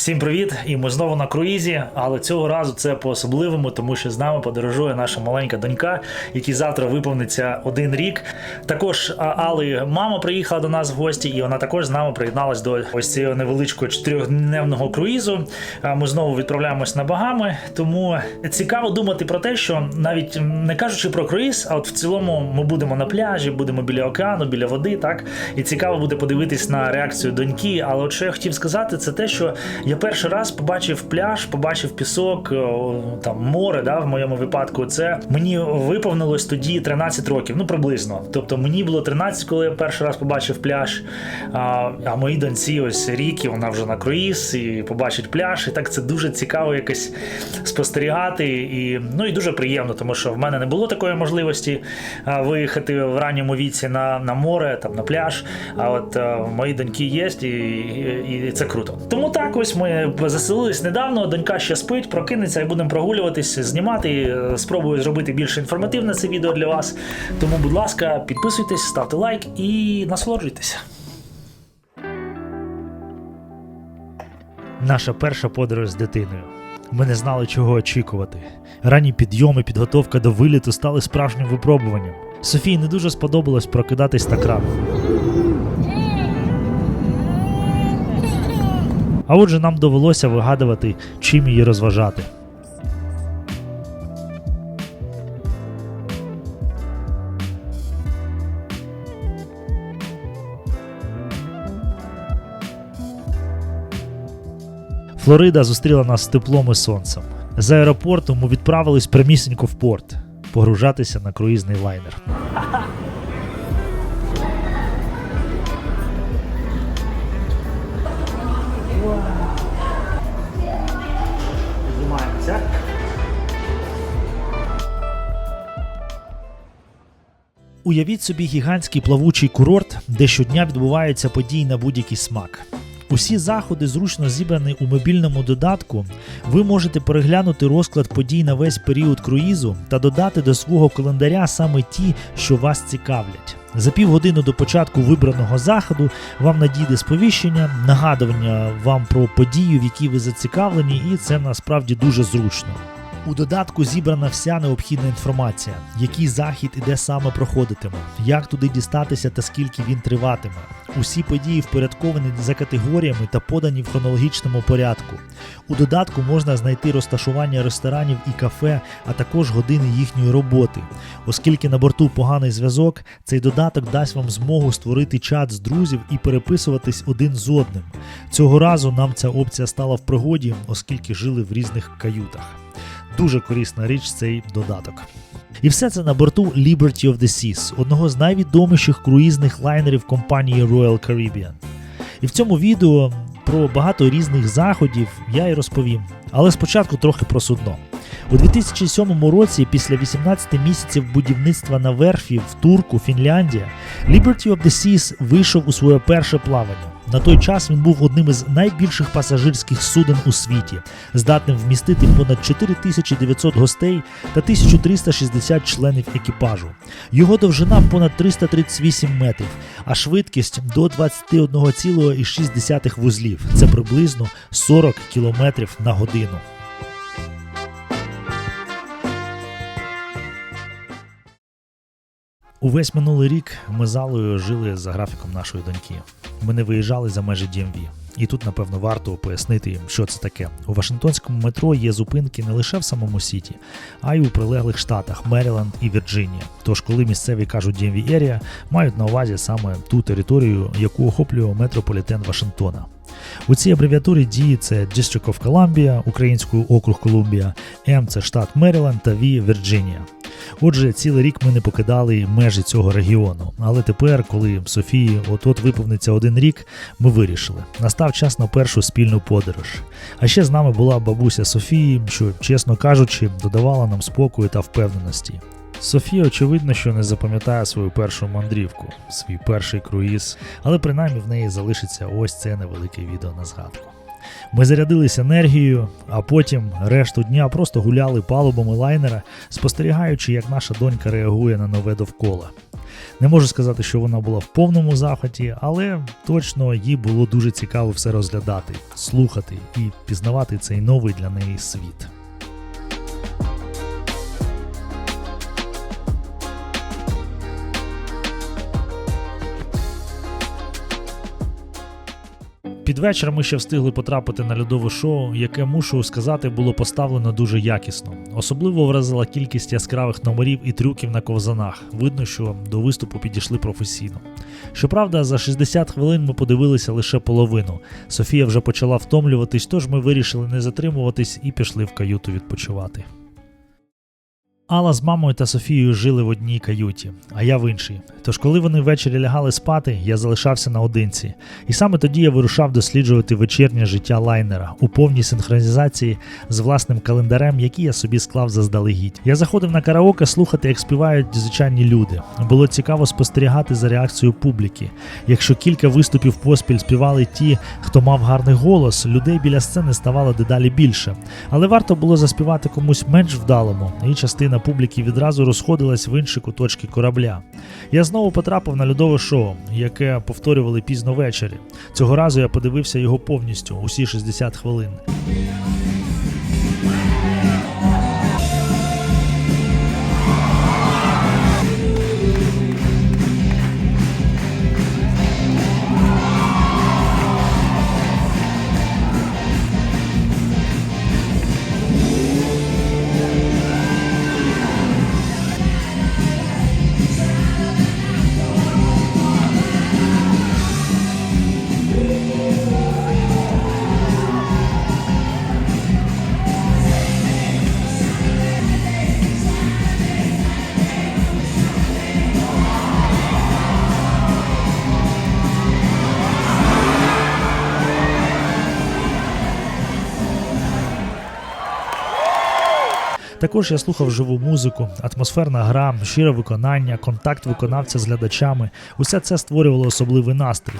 Всім привіт! І ми знову на круїзі, але цього разу це по-особливому, тому що з нами подорожує наша маленька донька, якій завтра виповниться один рік. Також Али мама приїхала до нас в гості, і вона також з нами приєдналась до ось цього невеличкого чотирьохдневного круїзу. Ми знову відправляємось на Багами. Тому цікаво думати про те, що навіть не кажучи про круїз, а от в цілому ми будемо на пляжі, будемо біля океану, біля води, так і цікаво буде подивитись на реакцію доньки. Але от що я хотів сказати, це те, що я перший раз побачив пляж, побачив пісок, там море, да, в моєму випадку. Це мені виповнилось тоді 13 років, ну приблизно. Тобто мені було 13, коли я перший раз побачив пляж. А, а моїй доньці ось рік, і вона вже на круїз і побачить пляж. І так це дуже цікаво якось спостерігати. І, ну і дуже приємно, тому що в мене не було такої можливості виїхати в ранньому віці на, на море, там на пляж. А от а, в доньки є, і, і, і це круто. Тому так ось ми заселились недавно. Донька ще спить, прокинеться і будемо прогулюватись, знімати. Е, Спробую зробити більш інформативне це відео для вас. Тому, будь ласка, підписуйтесь, ставте лайк і насолоджуйтесь. Наша перша подорож з дитиною. Ми не знали, чого очікувати. Ранні підйоми, підготовка до виліту стали справжнім випробуванням. Софії не дуже сподобалось прокидатись так рано. А отже, нам довелося вигадувати, чим її розважати. Флорида зустріла нас з теплом і сонцем. З аеропорту ми відправились прямісінько в порт погружатися на круїзний лайнер. Знімаємося. Уявіть собі гігантський плавучий курорт, де щодня відбуваються події на будь-який смак. Усі заходи зручно зібрані у мобільному додатку. Ви можете переглянути розклад подій на весь період круїзу та додати до свого календаря саме ті, що вас цікавлять. За півгодини до початку вибраного заходу вам надійде сповіщення, нагадування вам про подію, в якій ви зацікавлені, і це насправді дуже зручно. У додатку зібрана вся необхідна інформація, який захід і де саме проходитиме, як туди дістатися та скільки він триватиме. Усі події впорядковані за категоріями та подані в хронологічному порядку. У додатку можна знайти розташування ресторанів і кафе, а також години їхньої роботи. Оскільки на борту поганий зв'язок, цей додаток дасть вам змогу створити чат з друзів і переписуватись один з одним. Цього разу нам ця опція стала в пригоді, оскільки жили в різних каютах. Дуже корисна річ цей додаток. І все це на борту Liberty of the Seas, одного з найвідоміших круїзних лайнерів компанії Royal Caribbean. І в цьому відео про багато різних заходів я й розповім. Але спочатку трохи про судно. У 2007 році, після 18 місяців будівництва на верфі в Турку, Фінляндія, Liberty of the Seas вийшов у своє перше плавання. На той час він був одним із найбільших пасажирських суден у світі, здатним вмістити понад 4900 гостей та 1360 членів екіпажу. Його довжина понад 338 метрів, а швидкість до 21,6 вузлів. Це приблизно 40 км на годину. Увесь минулий рік ми з Алою жили за графіком нашої доньки. Ми не виїжджали за межі DMV. І тут, напевно, варто пояснити їм, що це таке. У Вашингтонському метро є зупинки не лише в самому Сіті, а й у прилеглих штатах Меріленд і Вірджинія. Тож, коли місцеві кажуть DMV Area, мають на увазі саме ту територію, яку охоплює метрополітен Вашингтона. У цій абревіатурі дії це District of Columbia, українською округ Колумбія, М це штат Меріленд та В Вірджинія. Отже, цілий рік ми не покидали межі цього регіону. Але тепер, коли Софії от-от виповниться один рік, ми вирішили. Настав час на першу спільну подорож. А ще з нами була бабуся Софії, що, чесно кажучи, додавала нам спокою та впевненості. Софія, очевидно, що не запам'ятає свою першу мандрівку, свій перший круїз, але принаймні в неї залишиться ось це невелике відео на згадку. Ми зарядились енергією, а потім решту дня просто гуляли палубами лайнера, спостерігаючи, як наша донька реагує на нове довкола. Не можу сказати, що вона була в повному захваті, але точно їй було дуже цікаво все розглядати, слухати і пізнавати цей новий для неї світ. Під вечір ми ще встигли потрапити на льодове шоу, яке мушу сказати було поставлено дуже якісно. Особливо вразила кількість яскравих номерів і трюків на ковзанах. Видно, що до виступу підійшли професійно. Щоправда, за 60 хвилин ми подивилися лише половину. Софія вже почала втомлюватись, тож ми вирішили не затримуватись і пішли в каюту відпочивати. Алла з мамою та Софією жили в одній каюті, а я в іншій. Тож, коли вони ввечері лягали спати, я залишався наодинці. І саме тоді я вирушав досліджувати вечірнє життя лайнера у повній синхронізації з власним календарем, який я собі склав заздалегідь. Я заходив на караоке слухати, як співають звичайні люди. Було цікаво спостерігати за реакцією публіки. Якщо кілька виступів поспіль співали ті, хто мав гарний голос, людей біля сцени ставало дедалі більше. Але варто було заспівати комусь менш вдалому, і частина публіки відразу розходилась в інші куточки корабля. Я знову потрапив на льодове шоу, яке повторювали пізно ввечері. Цього разу я подивився його повністю, усі 60 хвилин. Також я слухав живу музику, атмосферна гра, щире виконання, контакт виконавця з глядачами. Усе це створювало особливий настрій.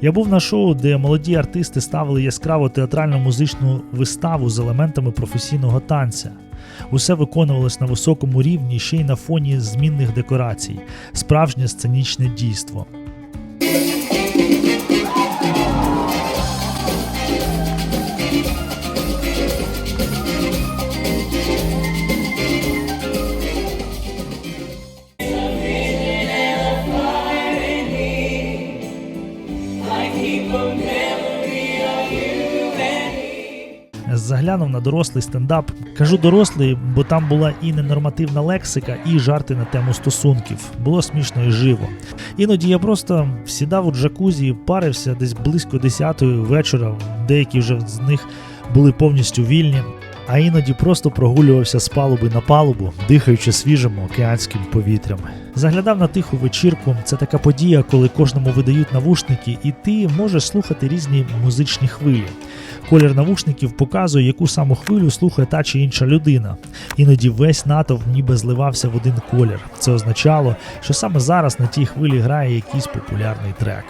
Я був на шоу, де молоді артисти ставили яскраву театральну музичну виставу з елементами професійного танця. Усе виконувалось на високому рівні, ще й на фоні змінних декорацій, справжнє сценічне дійство. Заглянув на дорослий стендап. Кажу дорослий, бо там була і ненормативна лексика, і жарти на тему стосунків. Було смішно і живо. Іноді я просто сідав у джакузі, парився десь близько 10-ї вечора. Деякі вже з них були повністю вільні. А іноді просто прогулювався з палуби на палубу, дихаючи свіжим океанським повітрям. Заглядав на тиху вечірку. Це така подія, коли кожному видають навушники, і ти можеш слухати різні музичні хвилі. Колір навушників показує, яку саму хвилю слухає та чи інша людина. Іноді весь натовп ніби зливався в один колір. Це означало, що саме зараз на тій хвилі грає якийсь популярний трек.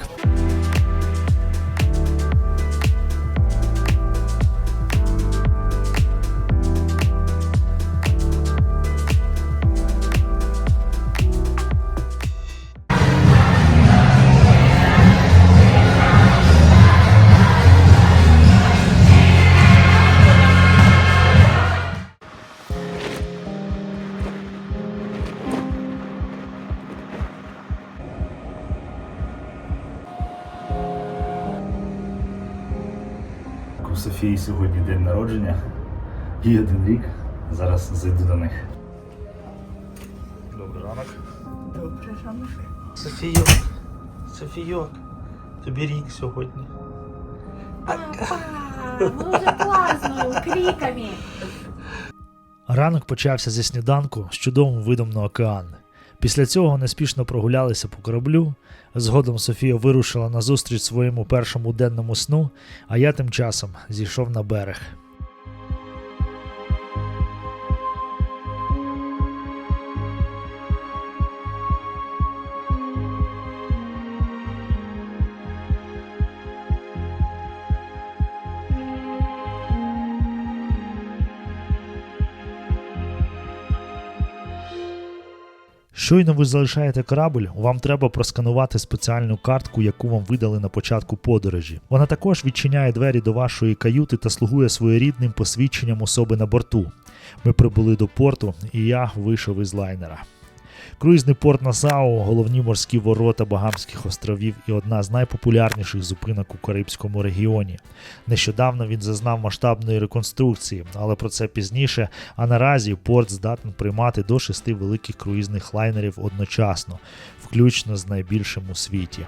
У Софії сьогодні день народження. Їй один рік. Зараз зайду до них. Добрий ранок. Добре, ранок. Софійок, Софійок, тобі рік сьогодні. Папа, мы уже празднуем криками. Ранок почався зі сніданку з чудовим видом на океан. Після цього неспішно прогулялися по кораблю. Згодом Софія вирушила назустріч своєму першому денному сну, а я тим часом зійшов на берег. Щойно ви залишаєте корабль, вам треба просканувати спеціальну картку, яку вам видали на початку подорожі. Вона також відчиняє двері до вашої каюти та слугує своєрідним посвідченням особи на борту. Ми прибули до порту, і я вийшов із лайнера. Круїзний порт Насау, головні морські ворота Багамських островів і одна з найпопулярніших зупинок у Карибському регіоні. Нещодавно він зазнав масштабної реконструкції, але про це пізніше. А наразі порт здатен приймати до шести великих круїзних лайнерів одночасно, включно з найбільшим у світі.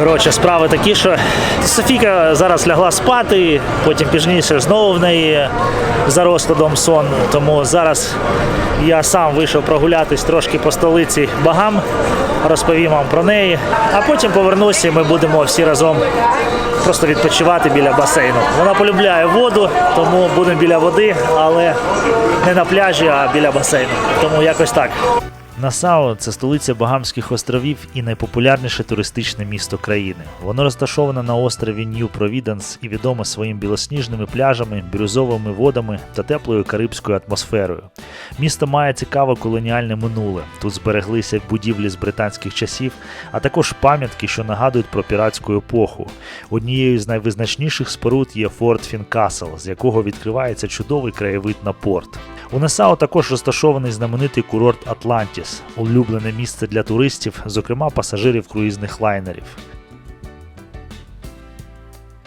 Коротше, справи такі, що Софійка зараз лягла спати, потім пізніше знову в неї за розкладом сон. Тому зараз я сам вийшов прогулятись трошки по столиці Багам, розповім вам про неї, а потім повернуся і ми будемо всі разом просто відпочивати біля басейну. Вона полюбляє воду, тому будемо біля води, але не на пляжі, а біля басейну. Тому якось так. Насао це столиця Багамських островів і найпопулярніше туристичне місто країни. Воно розташоване на острові Нью Провіденс і відоме своїм білосніжними пляжами, бірюзовими водами та теплою карибською атмосферою. Місто має цікаве колоніальне минуле. Тут збереглися будівлі з британських часів, а також пам'ятки, що нагадують про піратську епоху. Однією з найвизначніших споруд є Форт Фінкасл, з якого відкривається чудовий краєвид на порт. У Насао також розташований знаменитий курорт Атлантіс, улюблене місце для туристів, зокрема пасажирів круїзних лайнерів.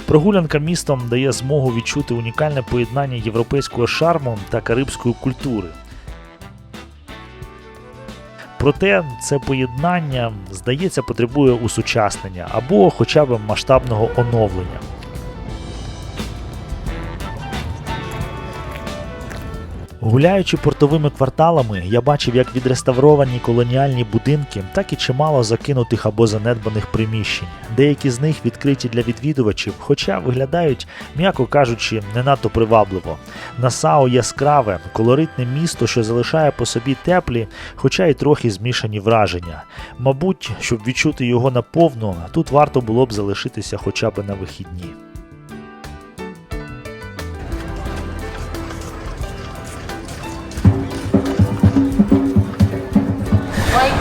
Прогулянка містом дає змогу відчути унікальне поєднання європейського шарму та карибської культури. Проте це поєднання, здається, потребує усучаснення або хоча б масштабного оновлення. Гуляючи портовими кварталами, я бачив як відреставровані колоніальні будинки, так і чимало закинутих або занедбаних приміщень. Деякі з них відкриті для відвідувачів, хоча виглядають, м'яко кажучи, не надто привабливо. Насао яскраве, колоритне місто, що залишає по собі теплі, хоча й трохи змішані враження. Мабуть, щоб відчути його наповну, тут варто було б залишитися хоча б на вихідні.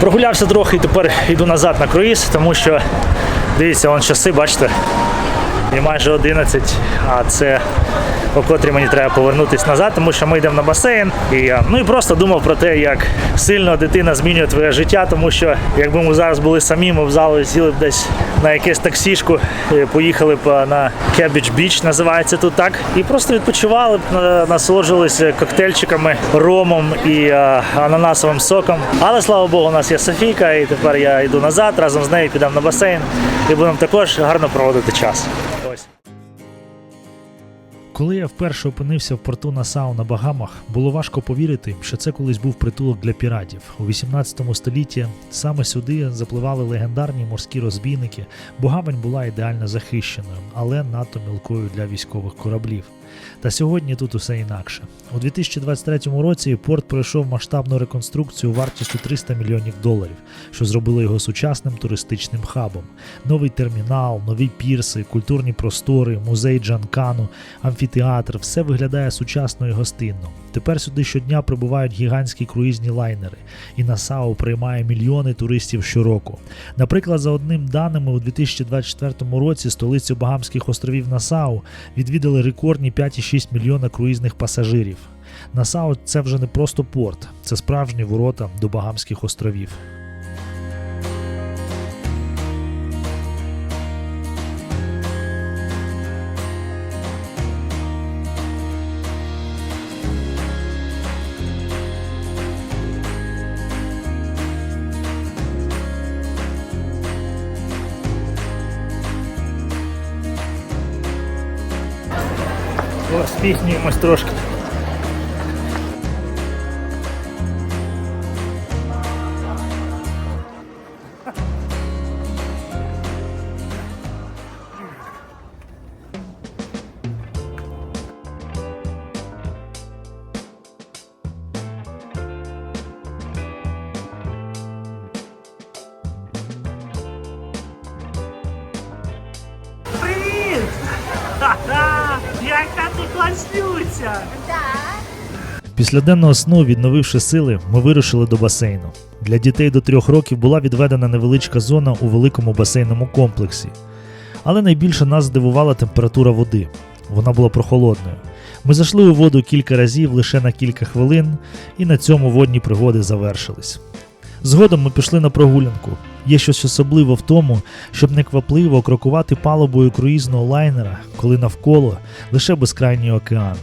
Прогулявся трохи і тепер йду назад на круїз, тому що дивіться, вон часи, бачите, і майже 11, а це о котрій мені треба повернутися назад, тому що ми йдемо на басейн. І я ну і просто думав про те, як сильно дитина змінює твоє життя, тому що якби ми зараз були самі, ми в залу сіли б десь на якесь таксішку, і поїхали б на Cabbage Beach, називається тут так, і просто відпочивали б, насолоджувалися коктейльчиками, ромом і е, ананасовим соком. Але слава Богу, у нас є Софійка, і тепер я йду назад, разом з нею підемо на басейн і будемо також гарно проводити час. Коли я вперше опинився в порту Насау на Багамах, було важко повірити, що це колись був притулок для піратів. У 18 столітті саме сюди запливали легендарні морські розбійники, бо гавань була ідеально захищеною, але надто мілкою для військових кораблів. Та сьогодні тут усе інакше. У 2023 році порт пройшов масштабну реконструкцію вартістю 300 мільйонів доларів, що зробило його сучасним туристичним хабом. Новий термінал, нові пірси, культурні простори, музей Джанкану, амфітеатр все виглядає сучасно і гостинно. Тепер сюди щодня прибувають гігантські круїзні лайнери, і Насау приймає мільйони туристів щороку. Наприклад, за одним даними, у 2024 році столицю Багамських островів Насау відвідали рекордні 5,6 мільйона круїзних пасажирів. Насау це вже не просто порт, це справжні ворота до Багамських островів. Спіхнюємось трошки. Після денного сну, відновивши сили, ми вирушили до басейну. Для дітей до трьох років була відведена невеличка зона у великому басейному комплексі. Але найбільше нас здивувала температура води. Вона була прохолодною. Ми зайшли у воду кілька разів лише на кілька хвилин, і на цьому водні пригоди завершились. Згодом ми пішли на прогулянку. Є щось особливе в тому, щоб неквапливо крокувати палубою круїзного лайнера, коли навколо лише безкрайній океан.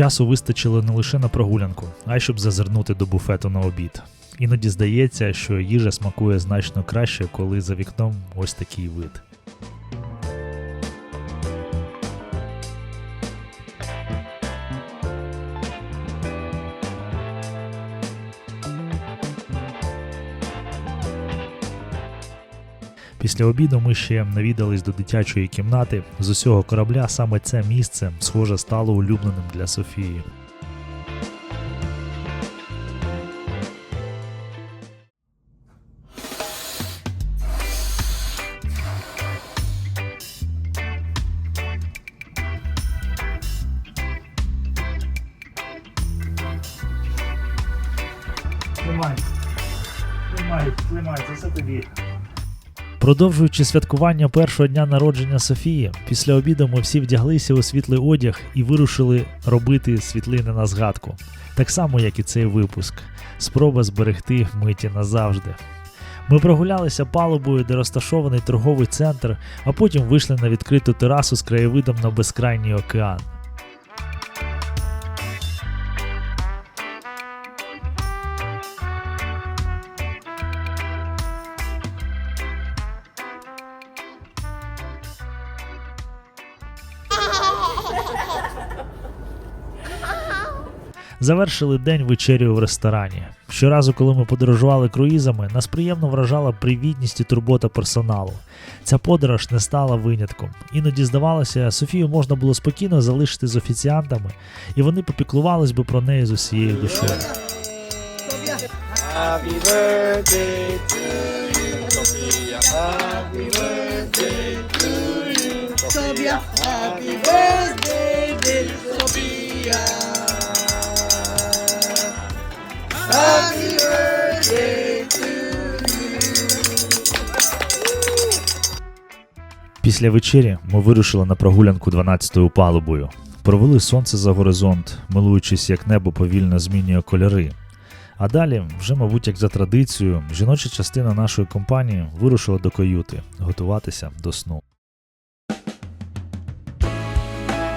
Часу вистачило не лише на прогулянку, а й щоб зазирнути до буфету на обід. Іноді здається, що їжа смакує значно краще, коли за вікном ось такий вид. Після обіду ми ще навідались до дитячої кімнати. З усього корабля саме це місце, схоже, стало улюбленим для Софії. Продовжуючи святкування першого дня народження Софії, після обіду ми всі вдяглися у світлий одяг і вирушили робити світлини на згадку. Так само, як і цей випуск. Спроба зберегти миті назавжди. Ми прогулялися палубою, де розташований торговий центр, а потім вийшли на відкриту терасу з краєвидом на безкрайній океан. Завершили день вечерю в ресторані. Щоразу, коли ми подорожували круїзами, нас приємно вражала привітність і турбота персоналу. Ця подорож не стала винятком. Іноді здавалося, Софію можна було спокійно залишити з офіціантами, і вони попіклувались би про неї з усією душою. Happy birthday to you, Sophia. Happy birthday to you, Sophia. Happy birthday, Після вечері ми вирушили на прогулянку 12-ю палубою. Провели сонце за горизонт, милуючись, як небо повільно змінює кольори. А далі, вже, мабуть, як за традицією, жіноча частина нашої компанії вирушила до каюти готуватися до сну.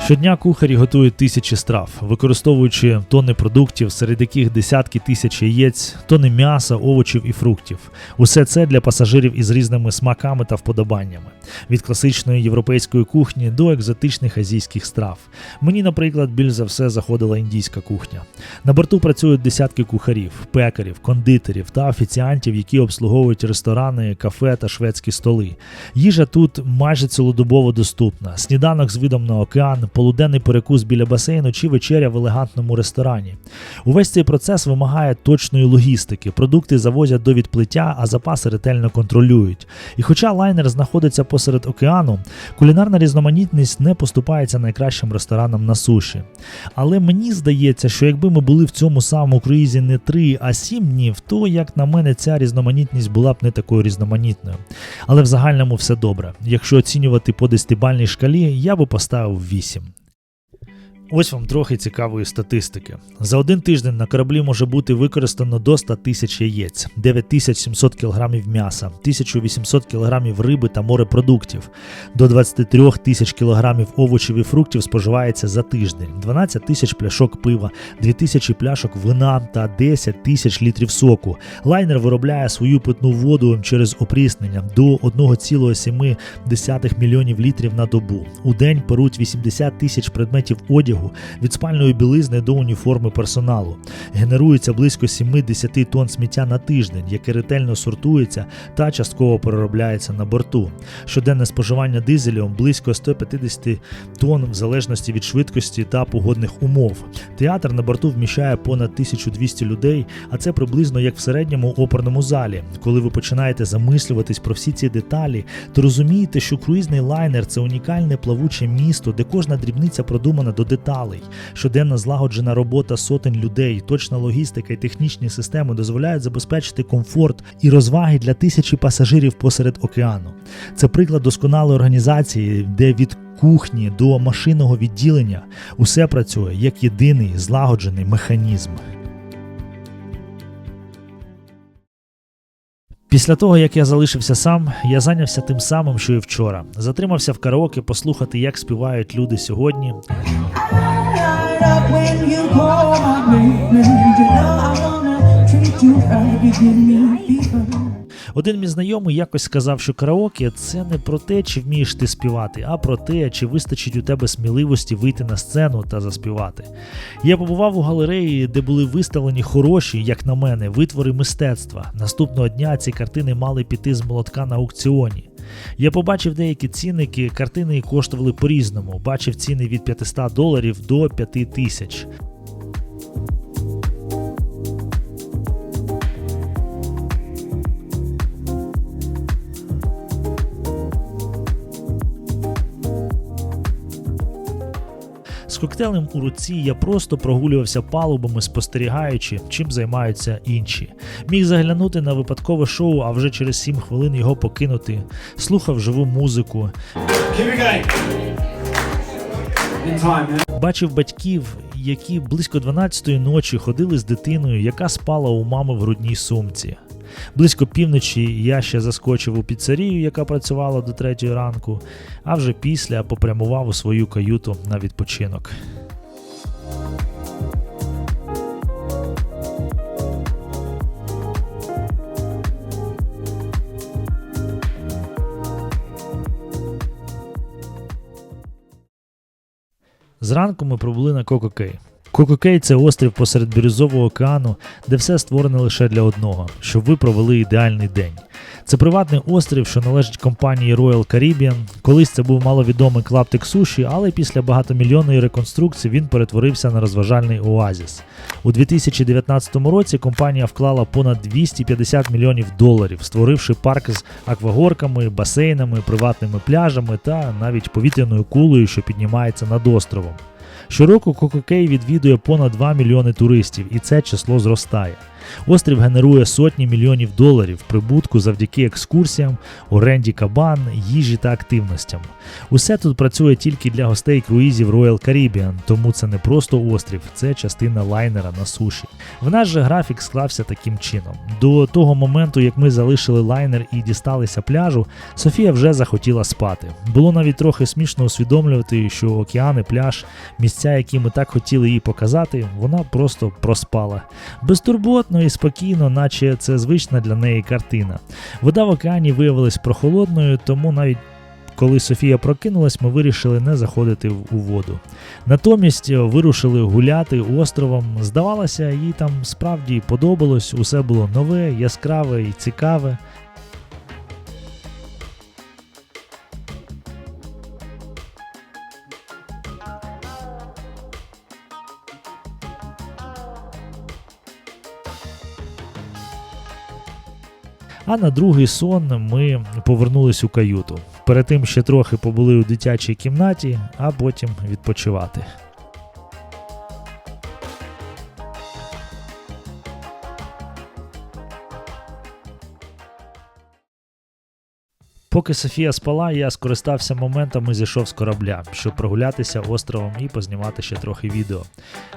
Щодня кухарі готують тисячі страв, використовуючи тонни продуктів, серед яких десятки тисяч яєць, тонни м'яса, овочів і фруктів. Усе це для пасажирів із різними смаками та вподобаннями, від класичної європейської кухні до екзотичних азійських страв. Мені, наприклад, більш за все заходила індійська кухня. На борту працюють десятки кухарів, пекарів, кондитерів та офіціантів, які обслуговують ресторани, кафе та шведські столи. Їжа тут майже цілодобово доступна: сніданок з видом на океан, полуденний перекус біля басейну чи вечеря в елегантному ресторані. Увесь цей процес вимагає точної логістики. Продукти завозять до відплиття, а запаси ретельно контролюють. І хоча лайнер знаходиться посеред океану, кулінарна різноманітність не поступається найкращим ресторанам на суші. Але мені здається, що якби ми були в цьому самому круїзі не 3, а 7 днів, то, як на мене, ця різноманітність була б не такою різноманітною. Але в загальному все добре. Якщо оцінювати по десятибальній шкалі, я би поставив 8. Ось вам трохи цікавої статистики. За один тиждень на кораблі може бути використано до 100 тисяч яєць, 9700 кг м'яса, 1800 кг риби та морепродуктів, до 23 тисяч кг овочів і фруктів споживається за тиждень, 12 тисяч пляшок пива, 2000 пляшок вина та 10 тисяч літрів соку. Лайнер виробляє свою питну воду через опріснення до 1,7 мільйонів літрів на добу. У день перуть 80 тисяч предметів одягу одягу, від спальної білизни до уніформи персоналу. Генерується близько 70 тонн сміття на тиждень, яке ретельно сортується та частково переробляється на борту. Щоденне споживання дизелю близько 150 тонн в залежності від швидкості та погодних умов. Театр на борту вміщає понад 1200 людей, а це приблизно як в середньому оперному залі. Коли ви починаєте замислюватись про всі ці деталі, то розумієте, що круїзний лайнер це унікальне плавуче місто, де кожна дрібниця продумана до деталей. Щоденна злагоджена робота сотень людей, точна логістика і технічні системи дозволяють забезпечити комфорт і розваги для тисячі пасажирів посеред океану. Це приклад досконалої організації, де від кухні до машинного відділення усе працює як єдиний злагоджений механізм. Після того, як я залишився сам, я зайнявся тим самим, що і вчора. Затримався в караоке послухати, як співають люди сьогодні. Один мій знайомий якось сказав, що караоке це не про те, чи вмієш ти співати, а про те, чи вистачить у тебе сміливості вийти на сцену та заспівати. Я побував у галереї, де були виставлені хороші, як на мене, витвори мистецтва. Наступного дня ці картини мали піти з молотка на аукціоні. Я побачив деякі цінники, картини коштували по-різному. Бачив ціни від 500 доларів до 5 тисяч. Коктейлем у руці я просто прогулювався палубами, спостерігаючи, чим займаються інші. Міг заглянути на випадкове шоу, а вже через 7 хвилин його покинути. Слухав живу музику, бачив батьків, які близько 12-ї ночі ходили з дитиною, яка спала у мами в грудній сумці. Близько півночі я ще заскочив у піцерію, яка працювала до третьої ранку, а вже після попрямував у свою каюту на відпочинок. Зранку ми прибули на Кококей. Кококей це острів посеред бірюзового океану, де все створено лише для одного, щоб ви провели ідеальний день. Це приватний острів, що належить компанії Royal Caribbean. Колись це був маловідомий клаптик суші, але після багатомільйонної реконструкції він перетворився на розважальний оазіс. У 2019 році компанія вклала понад 250 мільйонів доларів, створивши парк з аквагорками, басейнами, приватними пляжами та навіть повітряною кулею, що піднімається над островом. Щороку Кококей відвідує понад 2 мільйони туристів, і це число зростає. Острів генерує сотні мільйонів доларів прибутку завдяки екскурсіям, оренді кабан, їжі та активностям. Усе тут працює тільки для гостей круїзів Royal Caribbean, тому це не просто острів, це частина лайнера на суші. В наш же графік склався таким чином. До того моменту, як ми залишили лайнер і дісталися пляжу, Софія вже захотіла спати. Було навіть трохи смішно усвідомлювати, що океани, пляж, місця, які ми так хотіли їй показати, вона просто проспала. Безтурботно і спокійно, наче це звична для неї картина. Вода в океані виявилась прохолодною, тому навіть коли Софія прокинулась, ми вирішили не заходити у воду. Натомість вирушили гуляти островом. Здавалося, їй там справді подобалось, усе було нове, яскраве і цікаве. А на другий сон ми повернулись у каюту. Перед тим ще трохи побули у дитячій кімнаті, а потім відпочивати. Поки Софія спала, я скористався моментом і зійшов з корабля, щоб прогулятися островом і познімати ще трохи відео.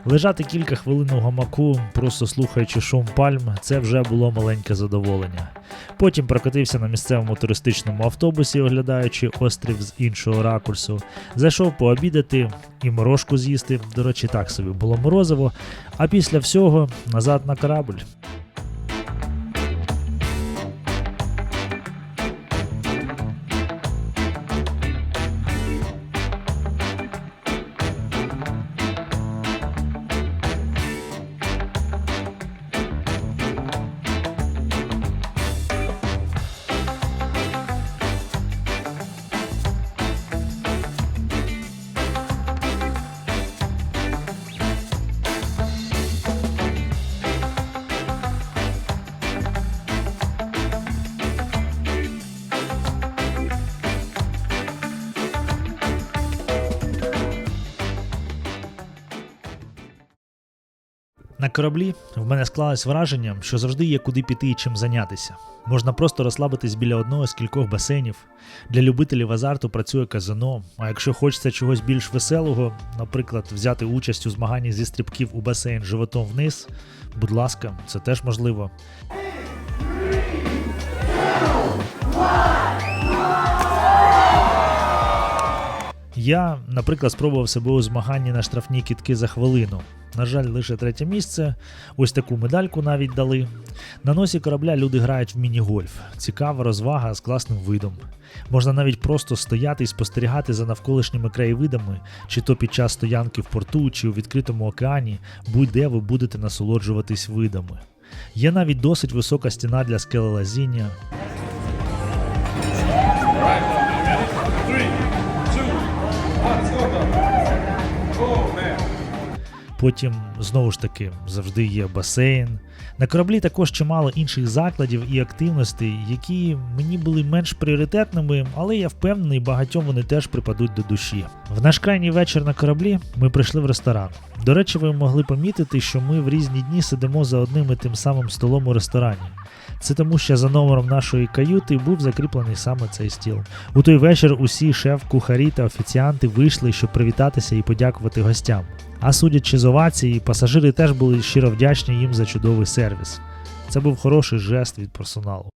Лежати кілька хвилин у гамаку, просто слухаючи шум пальм, це вже було маленьке задоволення. Потім прокатився на місцевому туристичному автобусі, оглядаючи острів з іншого ракурсу. Зайшов пообідати і морожку з'їсти. До речі, так собі було морозиво. А після всього назад на корабль. Кораблі в мене склалось враження, що завжди є куди піти і чим зайнятися. Можна просто розслабитись біля одного з кількох басейнів. Для любителів азарту працює казино. А якщо хочеться чогось більш веселого, наприклад, взяти участь у змаганні зі стрибків у басейн животом вниз, будь ласка, це теж можливо. Я, наприклад, спробував себе у змаганні на штрафні кітки за хвилину. На жаль, лише третє місце. Ось таку медальку навіть дали. На носі корабля люди грають в міні-гольф. Цікава розвага з класним видом. Можна навіть просто стояти і спостерігати за навколишніми краєвидами, чи то під час стоянки в порту, чи у відкритому океані, будь-де ви будете насолоджуватись видами. Є навіть досить висока стіна для скелелазіння, Потім знову ж таки завжди є басейн. На кораблі також чимало інших закладів і активностей, які мені були менш пріоритетними, але я впевнений, багатьом вони теж припадуть до душі. В наш крайній вечір на кораблі ми прийшли в ресторан. До речі, ви могли помітити, що ми в різні дні сидимо за одним і тим самим столом у ресторані. Це тому, що за номером нашої каюти був закріплений саме цей стіл. У той вечір усі шеф-кухарі та офіціанти вийшли, щоб привітатися і подякувати гостям. А судячи з овації, пасажири теж були щиро вдячні їм за чудовий сервіс. Це був хороший жест від персоналу.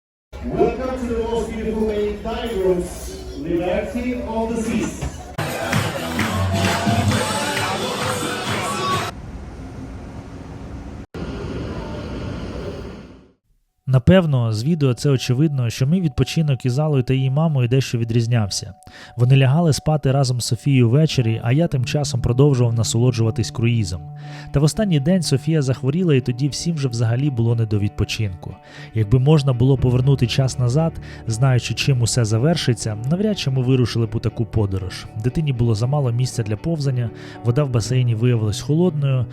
Welcome to the most beautiful dining Liberty of the Seas. Напевно, з відео це очевидно, що мій відпочинок із Алою та її мамою дещо відрізнявся. Вони лягали спати разом з Софією ввечері, а я тим часом продовжував насолоджуватись круїзом. Та в останній день Софія захворіла, і тоді всім вже взагалі було не до відпочинку. Якби можна було повернути час назад, знаючи, чим усе завершиться, навряд чи ми вирушили б у таку подорож. Дитині було замало місця для повзання, вода в басейні виявилась холодною.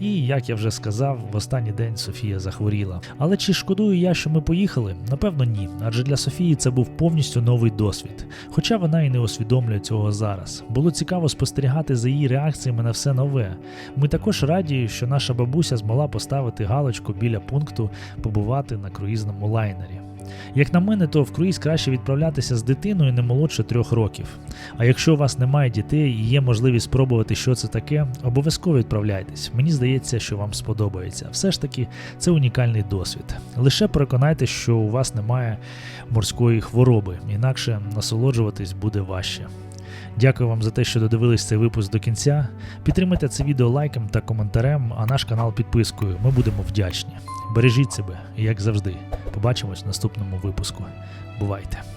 І, як я вже сказав, в останній день Софія захворіла. Але чи шкодую я, що ми поїхали? Напевно, ні. Адже для Софії це був повністю новий досвід. Хоча вона і не усвідомлює цього зараз. Було цікаво спостерігати за її реакціями на все нове. Ми також раді, що наша бабуся змогла поставити галочку біля пункту побувати на круїзному лайнері. Як на мене, то в круїз краще відправлятися з дитиною не молодше трьох років. А якщо у вас немає дітей і є можливість спробувати, що це таке, обов'язково відправляйтесь. Мені здається, що вам сподобається. Все ж таки, це унікальний досвід. Лише переконайтеся, що у вас немає морської хвороби, інакше насолоджуватись буде важче. Дякую вам за те, що додивились цей випуск до кінця. Підтримайте це відео лайком та коментарем, а наш канал підпискою. Ми будемо вдячні. Бережіть себе, і як завжди. Побачимось в наступному випуску. Бувайте!